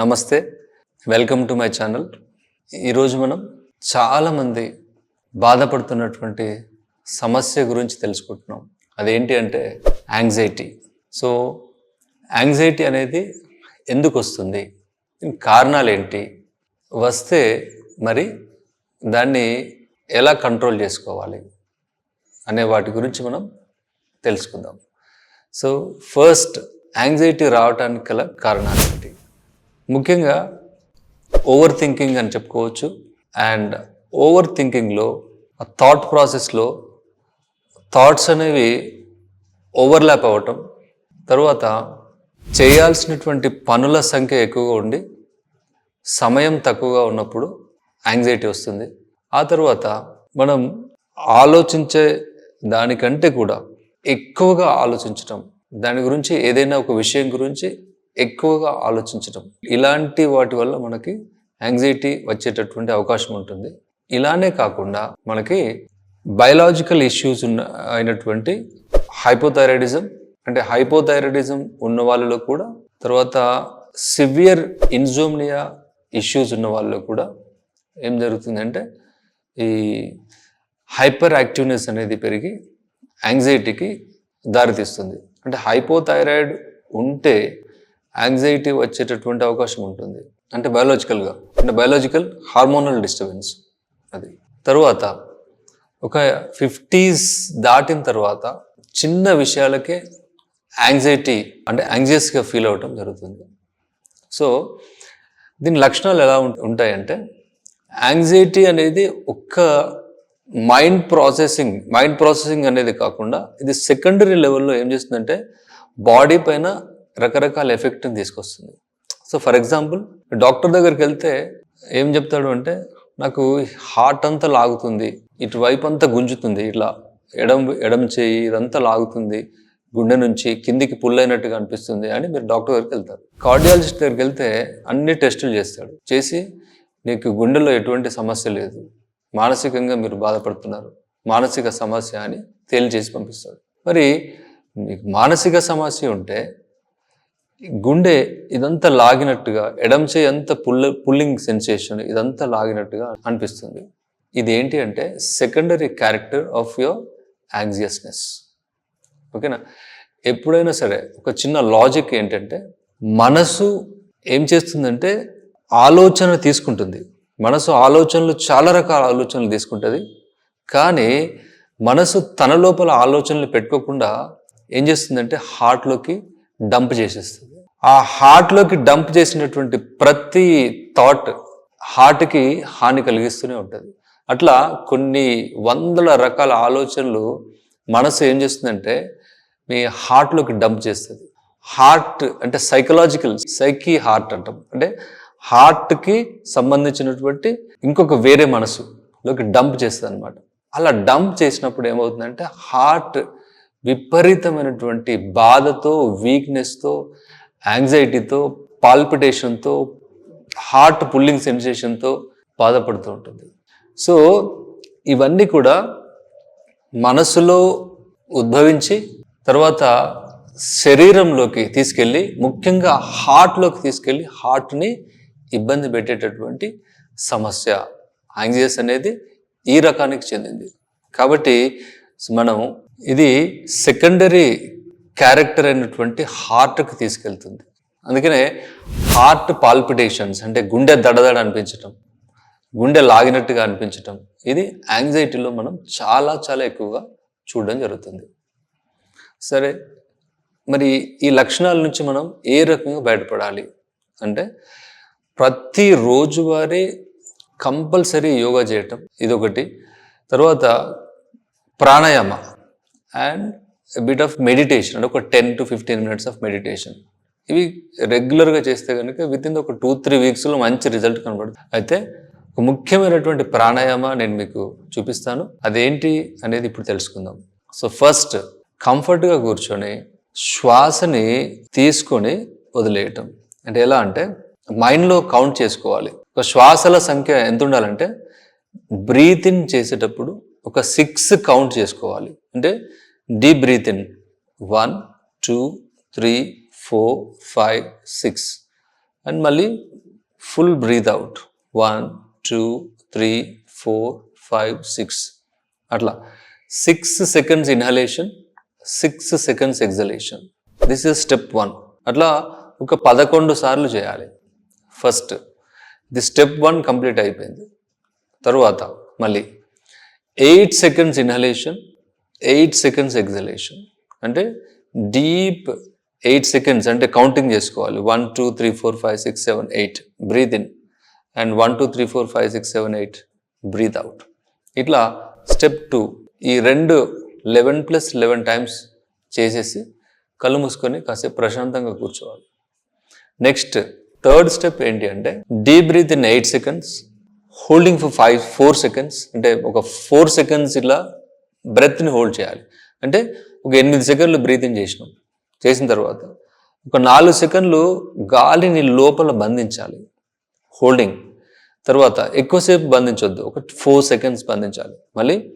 నమస్తే. Welcome to my channel ఈరోజు మనం చాలామంది బాధపడుతున్నటువంటి సమస్య గురించి తెలుసుకుంటున్నాం. అదేంటి అంటే యాంగ్జైటీ సో యాంగ్జైటీ అనేది ఎందుకు వస్తుంది? కారణాలు ఏంటి? వస్తే మరి దాన్ని ఎలా కంట్రోల్ చేసుకోవాలి? అనే వాటి గురించి మనం తెలుసుకుందాం. సో ఫస్ట్ యాంగ్జైటీ రావడానికి గల కారణాలు ఏంటి? ముఖ్యంగా ఓవర్ థింకింగ్ అని చెప్పుకోవచ్చు. అండ్ ఓవర్ థింకింగ్లో ఆ థాట్ ప్రాసెస్లో థాట్స్ అనేవి ఓవర్లాప్ అవ్వటం తర్వాత చేయాల్సినటువంటి పనుల సంఖ్య ఎక్కువగా ఉండి సమయం తక్కువగా ఉన్నప్పుడు యాంగ్జైటీ వస్తుంది. ఆ తర్వాత మనం ఆలోచించే దానికంటే కూడా ఎక్కువగా ఆలోచించటం దాని గురించి ఏదైనా ఒక విషయం గురించి ఎక్కువగా ఆలోచించటం. ఇలాంటి వాటి వల్ల మనకి యాంగ్జైటీ వచ్చేటటువంటి అవకాశం ఉంటుంది. ఇలానే కాకుండా మనకి బయలాజికల్ ఇష్యూస్ ఉన్న అయినటువంటి హైపోథైరాయిడిజం అంటే హైపోథైరాయిడిజం ఉన్న వాళ్ళలో కూడా తర్వాత సివియర్ ఇన్జోమ్నియా ఇష్యూస్ ఉన్న వాళ్ళలో కూడా ఏం జరుగుతుందంటే ఈ హైపర్ యాక్టివ్నెస్ అనేది పెరిగి యాంగ్జైటీకి దారితీస్తుంది. అంటే హైపోథైరాయిడ్ ఉంటే యాంగ్జైటీ వచ్చేటటువంటి అవకాశం ఉంటుంది. అంటే బయాలజికల్గా అంటే బయాలజికల్ హార్మోనల్ డిస్టర్బెన్స్ అది. తరువాత ఒక ఫిఫ్టీస్ దాటిన తర్వాత చిన్న విషయాలకే యాంగ్జైటీ అంటే యాంగ్జియస్గా ఫీల్ అవ్వటం జరుగుతుంది. సో దీని లక్షణాలు ఎలా ఉంటాయంటే యాంగ్జైటీ అనేది ఒక్క మైండ్ ప్రాసెసింగ్ మైండ్ ప్రాసెసింగ్ అనేది కాకుండా ఇది సెకండరీ లెవెల్లో ఏం చేస్తుందంటే బాడీ పైన రకరకాల ఎఫెక్ట్ని తీసుకొస్తుంది. సో ఫర్ ఎగ్జాంపుల్ డాక్టర్ దగ్గరికి వెళ్తే ఏం చెప్తాడు అంటే నాకు హార్ట్ అంతా లాగుతుంది ఇటువైపు అంతా గుంజుతుంది ఇట్లా ఎడం ఎడం చేయి ఇదంతా లాగుతుంది గుండె నుంచి కిందికి పుల్ అయినట్టుగా అనిపిస్తుంది అని మీరు డాక్టర్ దగ్గరికి వెళ్తారు. కార్డియాలజిస్ట్ దగ్గరికి వెళ్తే అన్ని టెస్టులు చేస్తాడు. చేసి నీకు గుండెలో ఎటువంటి సమస్య లేదు మానసికంగా మీరు బాధపడుతున్నారు మానసిక సమస్య అని తేల్చేసి పంపిస్తాడు. మరి మీకు మానసిక సమస్య ఉంటే గుండె ఇదంతా లాగినట్టుగా ఎడం చేయి అంత పుల్ల పుల్లింగ్ సెన్సేషన్ ఇదంతా లాగినట్టుగా అనిపిస్తుంది. ఇది ఏంటి అంటే secondary character of your anxiousness. ఓకేనా? ఎప్పుడైనా సరే ఒక చిన్న లాజిక్ ఏంటంటే మనసు ఏం చేస్తుందంటే ఆలోచన తీసుకుంటుంది. మనసు ఆలోచనలు చాలా రకాల ఆలోచనలు తీసుకుంటుంది. కానీ మనసు తన లోపల ఆలోచనలు పెట్టుకోకుండా ఏం చేస్తుందంటే హార్ట్లోకి డంప్ చేసేస్తుంది. ఆ హార్ట్లోకి డంప్ చేసినటువంటి ప్రతి థాట్ హార్ట్కి హాని కలిగిస్తూనే ఉంటుంది. అట్లా కొన్ని వందల రకాల ఆలోచనలు మనసు ఏం చేస్తుందంటే మీ హార్ట్లోకి డంప్ చేస్తుంది. హార్ట్ అంటే సైకలాజికల్ సైకీ హార్ట్ అంటాం. అంటే హార్ట్కి సంబంధించినటువంటి ఇంకొక వేరే మనసులోకి డంప్ చేస్తుంది అనమాట అలా డంప్ చేసినప్పుడు ఏమవుతుందంటే హార్ట్ విపరీతమైనటువంటి బాధతో వీక్నెస్తో యాంగ్జైటీతో పాల్పిటేషన్తో హార్ట్ పుల్లింగ్ సెన్సేషన్తో బాధపడుతూ ఉంటుంది. సో ఇవన్నీ కూడా మనసులో ఉద్భవించి తర్వాత శరీరంలోకి తీసుకెళ్ళి ముఖ్యంగా హార్ట్లోకి తీసుకెళ్ళి హార్ట్ని ఇబ్బంది పెట్టేటటువంటి సమస్య యాంగ్జియస్ అనేది ఈ రకానికి చెందింది. కాబట్టి మనం ఇది సెకండరీ క్యారెక్టర్ అయినటువంటి హార్ట్కి తీసుకెళ్తుంది. అందుకనే హార్ట్ పాల్పిటేషన్స్ అంటే గుండె దడదడ అనిపించటం గుండె లాగినట్టుగా అనిపించటం ఇది యాంగ్జైటీలో మనం చాలా చాలా ఎక్కువగా చూడడం జరుగుతుంది. సరే మరి ఈ లక్షణాల నుంచి మనం ఏ రకంగా బయటపడాలి అంటే ప్రతి రోజువారీ కంపల్సరీ యోగా చేయటం ఇదొకటి. తర్వాత pranayama. And bit of meditation అంటే ఒక ten to fifteen minutes of meditation ఇవి రెగ్యులర్గా చేస్తే కనుక విత్ ఇన్ ఒక టూ త్రీ వీక్స్లో మంచి రిజల్ట్ కనబడుతుంది. అయితే ఒక ముఖ్యమైనటువంటి ప్రాణాయామ నేను మీకు చూపిస్తాను. అదేంటి అనేది ఇప్పుడు తెలుసుకుందాం. సో ఫస్ట్ కంఫర్ట్గా కూర్చొని శ్వాసని తీసుకొని వదిలేయటం. అంటే ఎలా అంటే మైండ్లో కౌంట్ చేసుకోవాలి. ఒక శ్వాసల సంఖ్య ఎంత ఉండాలంటే బ్రీత్ ఇన్ చేసేటప్పుడు ఒక సిక్స్ కౌంట్ చేసుకోవాలి. అంటే deep breath in one two three four five six and మళ్ళీ full breath out one two three four five six అట్లా. Six seconds inhalation six seconds exhalation this is step one అట్లా ఒక పదకొండు సార్లు చేయాలి. First ఇది స్టెప్ వన్ కంప్లీట్ అయిపోయింది. తరువాత మళ్ళీ. Eight seconds inhalation eight seconds exhalation అంటే డీప్ ఎయిట్ సెకండ్స్ అంటే కౌంటింగ్ చేసుకోవాలి. One two three four five six seven eight breath in and one two three four five six seven eight breath out ఇట్లా step two ఈ రెండు eleven plus eleven times చేసేసి కళ్ళు మూసుకొని కాసేపు ప్రశాంతంగా కూర్చోవాలి. నెక్స్ట్ థర్డ్ స్టెప్ ఏంటి అంటే deep breath in eight seconds holding for five four seconds అంటే ఒక ఫోర్ సెకండ్స్ ఇలా బ్రెత్ని హోల్డ్ చేయాలి. అంటే ఒక ఎనిమిది సెకండ్లు బ్రీత్ ఇన్ చేసినాం. చేసిన తర్వాత ఒక నాలుగు సెకండ్లు గాలిని లోపల బంధించాలి. హోల్డింగ్. తర్వాత ఎక్కువసేపు బంధించొద్దు. ఒక ఫోర్ సెకండ్స్ బంధించాలి. మళ్ళీ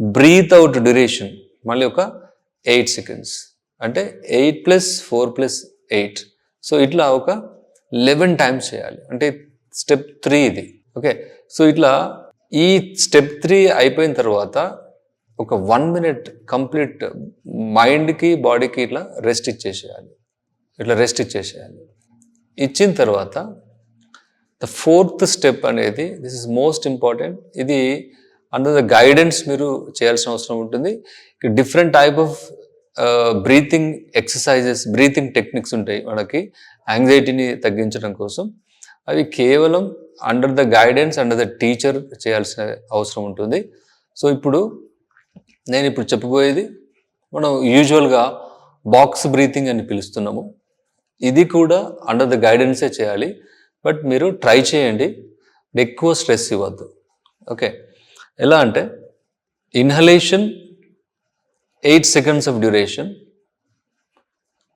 బ్రీత్ అవుట్ డ్యూరేషన్. మళ్ళీ ఒక ఎయిట్ సెకండ్స్. అంటే eight plus four plus eight. So ఇట్లా ఒక లెవెన్ టైమ్స్ చేయాలి. అంటే స్టెప్ త్రీ ఇది. ఓకే. సో ఇట్లా ఈ స్టెప్ త్రీ అయిపోయిన తర్వాత ఒక వన్ మినిట్ కంప్లీట్ మైండ్కి బాడీకి ఇట్లా రెస్ట్ ఇచ్చేసేయాలి. ఇట్లా రెస్ట్ ఇచ్చేసేయాలి. ఇచ్చిన తర్వాత ద ఫోర్త్ స్టెప్ అనేది దిస్ ఇస్ మోస్ట్ ఇంపార్టెంట్ ఇది అండర్ ద గైడెన్స్ మీరు చేయాల్సిన అవసరం ఉంటుంది. Different type of breathing exercises breathing techniques ఉంటాయి మనకి యాంగ్జైటీని తగ్గించడం కోసం. అవి కేవలం under the guidance under the teacher చేయాల్సిన అవసరం ఉంటుంది. సో ఇప్పుడు నేను ఇప్పుడు చెప్పబోయేది మనం యూజువల్గా బాక్స్ బ్రీతింగ్ అని పిలుస్తున్నాము. ఇది కూడా అండర్ ద గైడెన్సే చేయాలి. బట్ మీరు ట్రై చేయండి. ఎక్కువ స్ట్రెస్ ఇవ్వద్దు. ఓకే ఎలా అంటే inhalation eight seconds of duration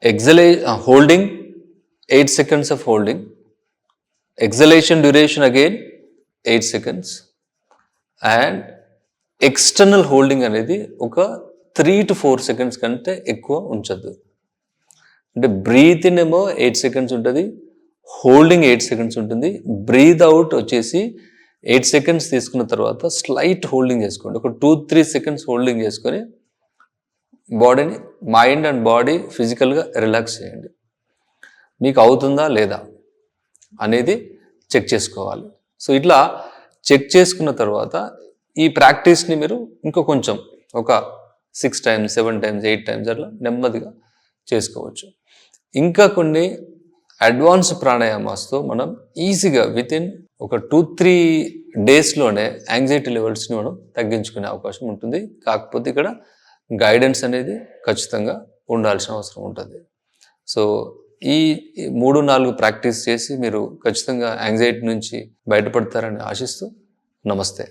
exhale holding eight seconds of holding exhalation duration again eight seconds and external holding అనేది ఒక త్రీ టు ఫోర్ సెకండ్స్ కంటే ఎక్కువ ఉంచద్దు అంటే బ్రీత్ ఇన్ ఏమో ఎయిట్ సెకండ్స్ ఉంటుంది హోల్డింగ్ ఎయిట్ సెకండ్స్ ఉంటుంది. బ్రీత్ అవుట్ వచ్చేసి ఎయిట్ సెకండ్స్ తీసుకున్న తర్వాత స్లైట్ హోల్డింగ్ చేసుకోండి. ఒక టూ త్రీ సెకండ్స్ హోల్డింగ్ చేసుకొని బాడీని మైండ్ అండ్ బాడీ ఫిజికల్గా రిలాక్స్ చేయండి. మీకు అవుతుందా లేదా అనేది చెక్ చేసుకోవాలి. సో ఇట్లా చెక్ చేసుకున్న తర్వాత ఈ ప్రాక్టీస్ని మీరు ఇంకో కొంచెం ఒక six times seven times eight times అట్లా నెమ్మదిగా చేసుకోవచ్చు. ఇంకా కొన్ని అడ్వాన్స్ ప్రాణాయామాస్తో మనం ఈజీగా విత్ ఇన్ ఒక టూ త్రీ డేస్లోనే యాంగ్జైటీ లెవెల్స్ని మనం తగ్గించుకునే అవకాశం ఉంటుంది. కాకపోతే ఇక్కడ గైడెన్స్ అనేది ఖచ్చితంగా ఉండాల్సిన అవసరం ఉంటుంది. సో ఈ ఈ మూడు నాలుగు ప్రాక్టీస్ చేసి మీరు ఖచ్చితంగా యాంగ్జైటీ నుంచి బయటపడతారని ఆశిస్తూ నమస్తే.